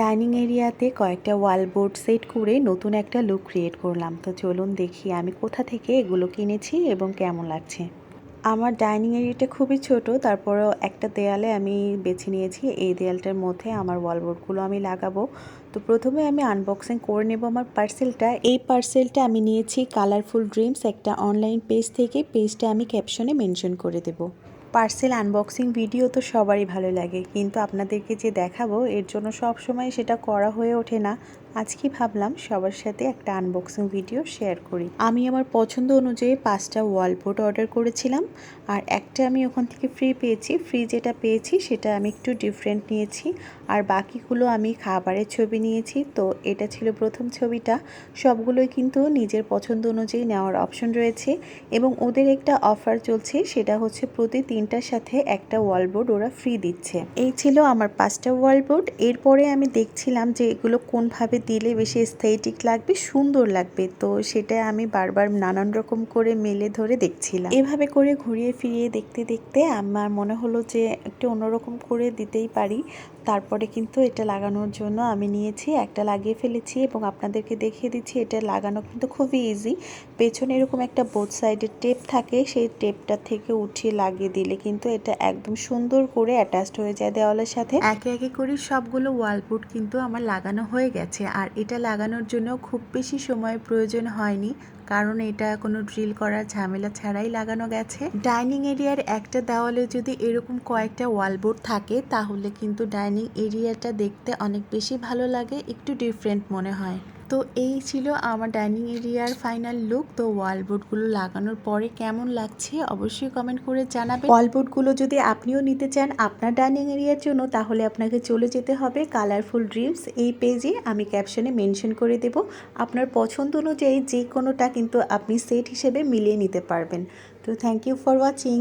Dining এরিয়াতে কয়েকটা ওয়াল board set করে নতুন একটা লুক ক্রিয়েট করলাম। তো চলুন দেখি আমি কোথা থেকে এগুলো কিনেছি এবং কেমন লাগছে। আমার ডাইনিং এরিয়াটা খুবই ছোট, তারপরেও একটা দেয়ালে আমি বেছে নিয়েছি। এই দেয়ালটার মধ্যে আমার ওয়ালবোর্ডগুলো আমি লাগাবো। তো প্রথমে আমি আনবক্সিং করে নেব আমার পার্সেলটা। এই পার্সেলটা আমি নিয়েছি কালারফুল ড্রিমস, একটা অনলাইন পেজ থেকে। পেজটা আমি ক্যাপশনে মেনশন করে দেবো। পার্সেল আনবক্সিং ভিডিও তো সবারই ভালো লাগে। কিন্তু আপনাদেরকে যে দেখাবো, এর জন্য সব সময় সেটা করা হয়ে ওঠে না। আজকে ভাবলাম সবার সাথে একটা আনবক্সিং ভিডিও শেয়ার করি। আমি আমার পছন্দ অনুযায়ী পাঁচটা ওয়ালবোর্ড অর্ডার করেছিলাম আর একটা আমি ওখান থেকে ফ্রি পেয়েছি। ফ্রি যেটা পেয়েছি সেটা আমি একটু ডিফারেন্ট নিয়েছি আর বাকিগুলো আমি খাবারের ছবি নিয়েছি। তো এটা ছিল প্রথম ছবিটা। সবগুলোই কিন্তু নিজের পছন্দ অনুযায়ী নেওয়ার অপশন রয়েছে এবং ওদের একটা অফার চলছে, সেটা হচ্ছে প্রতি তিনটার সাথে একটা ওয়ালবোর্ড ওরা ফ্রি দিচ্ছে। এই ছিল আমার পাঁচটা ওয়ালবোর্ড এরপরে আমি দেখছিলাম যে এগুলো কোনভাবে দিলে বেশি স্থেটিক লাগবে, সুন্দর লাগবে। তো সেটা আমি বারবার নানান রকম করে মেলে ধরে দেখছিলাম। এভাবে করে ঘুরিয়ে ফিরিয়ে দেখতে দেখতে আমার মনে হলো যে একটু অন্যরকম করে দিতেই পারি। তারপরে কিন্তু এটা লাগানোর জন্য আমি নিয়েছি, একটা লাগিয়ে ফেলেছি এবং আপনাদেরকে দেখিয়ে দিচ্ছি, এটা লাগানো কিন্তু খুবই ইজি পেছনে এরকম একটা বোথ সাইডের টেপ থাকে, সেই টেপটা থেকে উঠিয়ে লাগিয়ে দিলে কিন্তু এটা একদম সুন্দর করে অ্যাটাচড হয়ে যায় দেওয়ালের সাথে। একে একে করে সবগুলো ওয়ালপুট কিন্তু আমার লাগানো হয়ে গেছে। আর এটা লাগানোর জন্য খুব বেশি সময় প্রয়োজন হয়নি। কারণ এটা কোনো ড্রিল করার ঝামেলা ছাড়াই লাগানো গেছে। ডাইনিং এরিয়ার একটা দেওয়ালে যদি এরকম কয়েকটা ওয়ালবোর্ড থাকে, তাহলে কিন্তু ডাইনিং এরিয়াটা দেখতে অনেক বেশি ভালো লাগে, একটু ডিফারেন্ট মনে হয়। তো এই ছিল আমার ডাইনিং এরিয়ার ফাইনাল লুক। তো ওয়ালবোর্ডগুলো লাগানোর পরে কেমন লাগছে অবশ্যই কমেন্ট করে জানাবেন। ওয়ালবোর্ডগুলো যদি আপনিও নিতে চান আপনার ডাইনিং এরিয়ার জন্য, তাহলে আপনাকে চলে যেতে হবে কালারফুল ড্রিমস এই পেজে আমি ক্যাপশনে মেনশন করে দেব। আপনার পছন্দ অনুযায়ী যে কোনোটা কিন্তু আপনি সেট হিসেবে মিলিয়ে নিতে পারবেন। তো থ্যাংক ইউ ফর ওয়াচিং